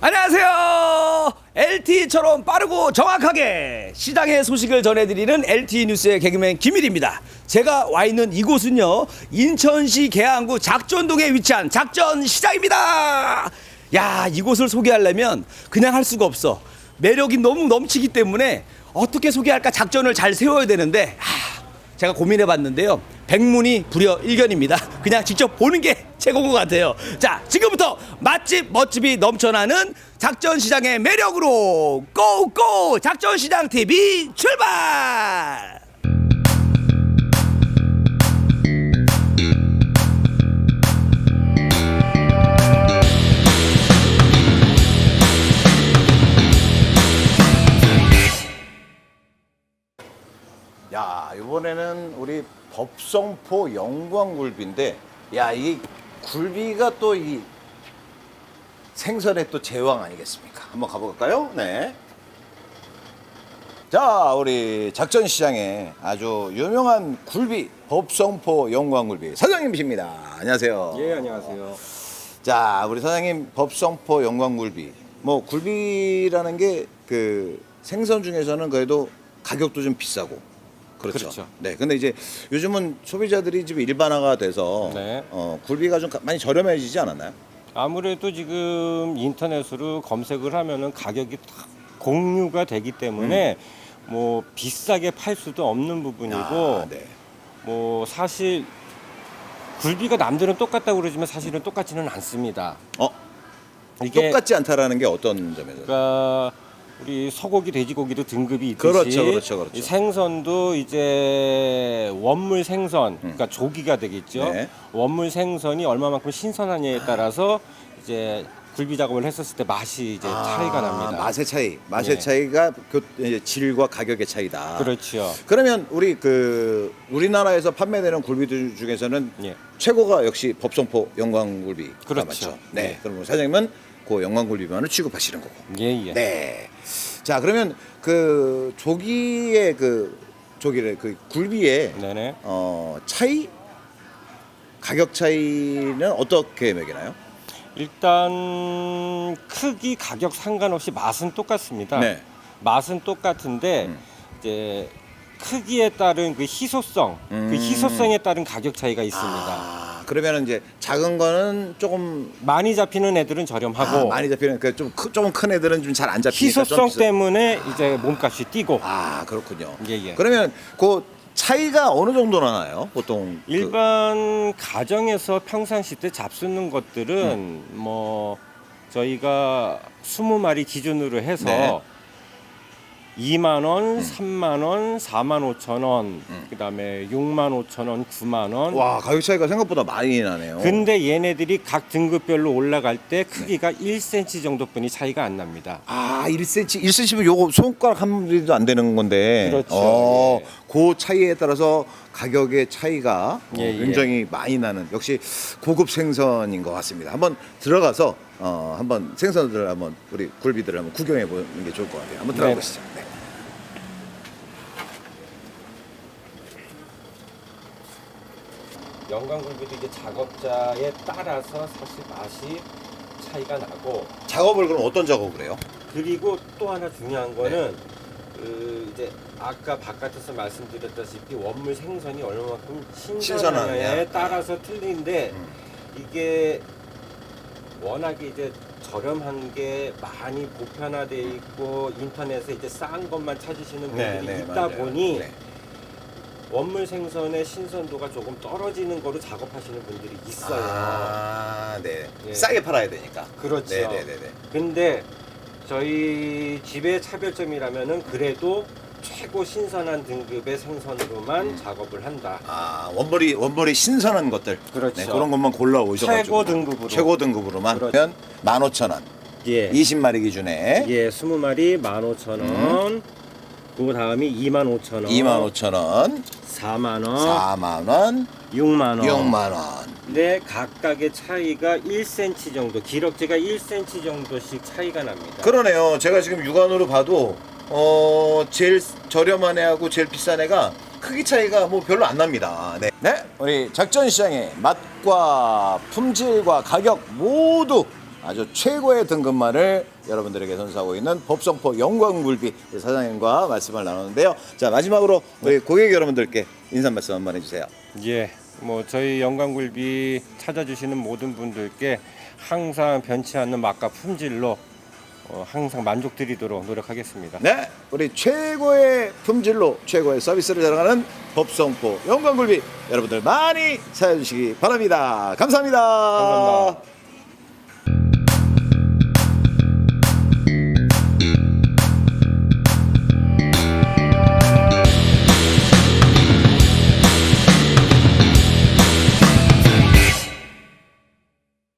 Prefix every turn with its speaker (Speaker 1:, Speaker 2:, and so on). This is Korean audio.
Speaker 1: 안녕하세요. LTE처럼 빠르고 정확하게 시장의 소식을 전해드리는 LTE 뉴스의 개그맨 김일입니다. 제가 와 있는 이곳은요, 인천시 계양구 작전동에 위치한 작전시장입니다. 야, 이곳을 소개하려면 그냥 할 수가 없어. 매력이 너무 넘치기 때문에 어떻게 소개할까 작전을 잘 세워야 되는데, 하, 제가 고민해 봤는데요. 백문이 불여 일견입니다. 그냥 직접 보는 게 최고인 것 같아요. 자, 지금부터 맛집, 멋집이 넘쳐나는 작전 시장의 매력으로 고고! 작전 시장 TV 출발!
Speaker 2: 이번에는 우리 법성포 영광굴비인데 야 이 굴비가 또 이 생선의 또 제왕 아니겠습니까? 한번 가볼까요? 네. 자 우리 작전시장에 아주 유명한 굴비 법성포 영광굴비 사장님이십니다. 안녕하세요.
Speaker 3: 예, 안녕하세요.
Speaker 2: 자, 우리 사장님 법성포 영광굴비. 뭐 굴비라는 게 그 생선 중에서는 그래도 가격도 좀 비싸고 그렇죠.
Speaker 3: 그렇죠.
Speaker 2: 네. 근데 이제 요즘은 소비자들이 지금 일반화가 돼서
Speaker 3: 네.
Speaker 2: 어, 굴비가 좀 가- 많이 저렴해지지 않았나요?
Speaker 3: 아무래도 지금 인터넷으로 검색을 하면은 가격이 다 공유가 되기 때문에 뭐 비싸게 팔 수도 없는 부분이고
Speaker 2: 아, 네.
Speaker 3: 뭐 사실 굴비가 남들은 똑같다고 그러지만 사실은 똑같지는 않습니다.
Speaker 2: 어,
Speaker 3: 이게
Speaker 2: 똑같지 않다라는 게 어떤 점에서?
Speaker 3: 그러니까 우리 소고기, 돼지고기도 등급이 있듯이
Speaker 2: 그렇죠, 그렇죠, 그렇죠.
Speaker 3: 이 생선도 이제 원물 생선, 그러니까 조기가 되겠죠.
Speaker 2: 음. 네.
Speaker 3: 원물 생선이 얼마만큼 신선하냐에 따라서 이제 굴비 작업을 했었을 때 맛이 이제 차이가 납니다.
Speaker 2: 아, 맛의 차이, 맛의
Speaker 3: 예.
Speaker 2: 차이가 그 이제 질과 가격의 차이다.
Speaker 3: 그렇죠.
Speaker 2: 그러면 우리 그 우리나라에서 판매되는 굴비들 중에서는
Speaker 3: 예.
Speaker 2: 최고가 역시 법성포 영광굴비가
Speaker 3: 그렇죠.
Speaker 2: 맞죠. 네.
Speaker 3: 네.
Speaker 2: 그럼 사장님은 그 영광굴비만을 취급하시는 거고.
Speaker 3: 예, 예.
Speaker 2: 네. 자 그러면 그 조기의 그 조기를 그 굴비의
Speaker 3: 네네.
Speaker 2: 어 차이 가격 차이는 어떻게 매기나요?
Speaker 3: 일단 크기 가격 상관없이 맛은 똑같습니다.
Speaker 2: 네.
Speaker 3: 맛은 똑같은데
Speaker 2: 음.
Speaker 3: 이제 크기에 따른 그 희소성,
Speaker 2: 음.
Speaker 3: 그 희소성에 따른 가격 차이가 있습니다.
Speaker 2: 아 그러면 이제 작은 거는 조금
Speaker 3: 많이 잡히는 애들은
Speaker 2: 아,
Speaker 3: 저렴하고
Speaker 2: 많이 잡히는 그좀 조금 큰 애들은 좀 잘 안 잡히니까 좀
Speaker 3: 희소성
Speaker 2: 비싸.
Speaker 3: 때문에 이제 몸값이 뛰고
Speaker 2: 아 그렇군요.
Speaker 3: 예, 예.
Speaker 2: 그러면 그 차이가 어느 정도 나나요? 보통 그-
Speaker 3: 일반 가정에서 평상시 때 잡수는 것들은
Speaker 2: 음.
Speaker 3: 뭐 저희가 20마리 기준으로 해서
Speaker 2: 네.
Speaker 3: 2만 원, 3만 원, 4만 5천 원, 그다음에 6만 5천 원, 9만 원.
Speaker 2: 음. 와 가격 차이가 생각보다 많이 나네요.
Speaker 3: 근데 얘네들이 각 등급별로 올라갈 때 크기가 1cm 정도뿐이 차이가 안 납니다.
Speaker 2: 아 1cm 1cm면 요거 손가락 한 마리도 안 되는 건데.
Speaker 3: 그렇죠.
Speaker 2: 어,
Speaker 3: 예.
Speaker 2: 그 차이에 따라서 가격의 차이가 어,
Speaker 3: 예, 예.
Speaker 2: 굉장히 많이 나는 역시 고급 생선인 것 같습니다. 한번 들어가서 어, 한번 생선들을 한번 우리 굴비들을 한번 구경해 보는 게 좋을 것 같아요. 한번 들어가
Speaker 3: 네.
Speaker 2: 보시죠. 네.
Speaker 3: 영광굴비도 이제 작업자에 따라서 사실 맛이 차이가 나고
Speaker 2: 작업을 그럼 어떤 작업을 해요?
Speaker 3: 그리고 또 하나 중요한 거는
Speaker 2: 네.
Speaker 3: 그 이제 아까 바깥에서 말씀드렸다시피 원물 생선이 얼마만큼. 신선하냐에 따라서 틀린데
Speaker 2: 음.
Speaker 3: 이게 워낙에 이제 저렴한 게 많이 보편화돼 있고 인터넷에 이제 싼 것만 찾으시는 분들이 있다
Speaker 2: 맞아요.
Speaker 3: 보니
Speaker 2: 네.
Speaker 3: 원물 생선의 신선도가 조금 떨어지는 거로 작업하시는 분들이 있어요.
Speaker 2: 아, 네.
Speaker 3: 예.
Speaker 2: 싸게 팔아야 되니까.
Speaker 3: 그렇죠.
Speaker 2: 네, 네, 네, 네.
Speaker 3: 근데 저희 집의 차별점이라면은 그래도 최고 신선한 등급의 생선으로만 작업을 한다.
Speaker 2: 아, 원머리 원머리 신선한 것들.
Speaker 3: 그렇죠.
Speaker 2: 네, 그런 것만 골라 오셔 가지고
Speaker 3: 최고 등급으로.
Speaker 2: 최고 등급으로만
Speaker 3: 그렇죠.
Speaker 2: 그러면 15,000원.
Speaker 3: 예.
Speaker 2: 20마리 기준에
Speaker 3: 예, 20마리 15,000원. 그 다음이 25,000원.
Speaker 2: 25,000원,
Speaker 3: 4만 원,
Speaker 2: 4만 원,
Speaker 3: 6만 원.
Speaker 2: 6만 원.
Speaker 3: 근데 각각의 차이가 1cm 정도, 기럭지가 1cm 정도씩 차이가 납니다.
Speaker 2: 그러네요. 제가 지금 육안으로 봐도 어 제일 저렴한 애하고 제일 비싼 애가 크기 차이가 뭐 별로 안 납니다. 네. 네, 우리 작전 시장의 맛과 품질과 가격 모두 아주 최고의 등급만을 여러분들에게 선사하고 있는 법성포 영광굴비 사장님과 말씀을 나누는데요. 자 마지막으로 우리 고객 여러분들께 인사 말씀 한번 해주세요.
Speaker 3: 예, 뭐 저희 영광굴비 찾아주시는 모든 분들께 항상 변치 않는 맛과 품질로 어, 항상 만족드리도록 노력하겠습니다.
Speaker 2: 네, 우리 최고의 품질로 최고의 서비스를 자랑하는 법성포 영광굴비 여러분들 많이 사랑해 주시기 바랍니다 감사합니다.
Speaker 3: 감사합니다.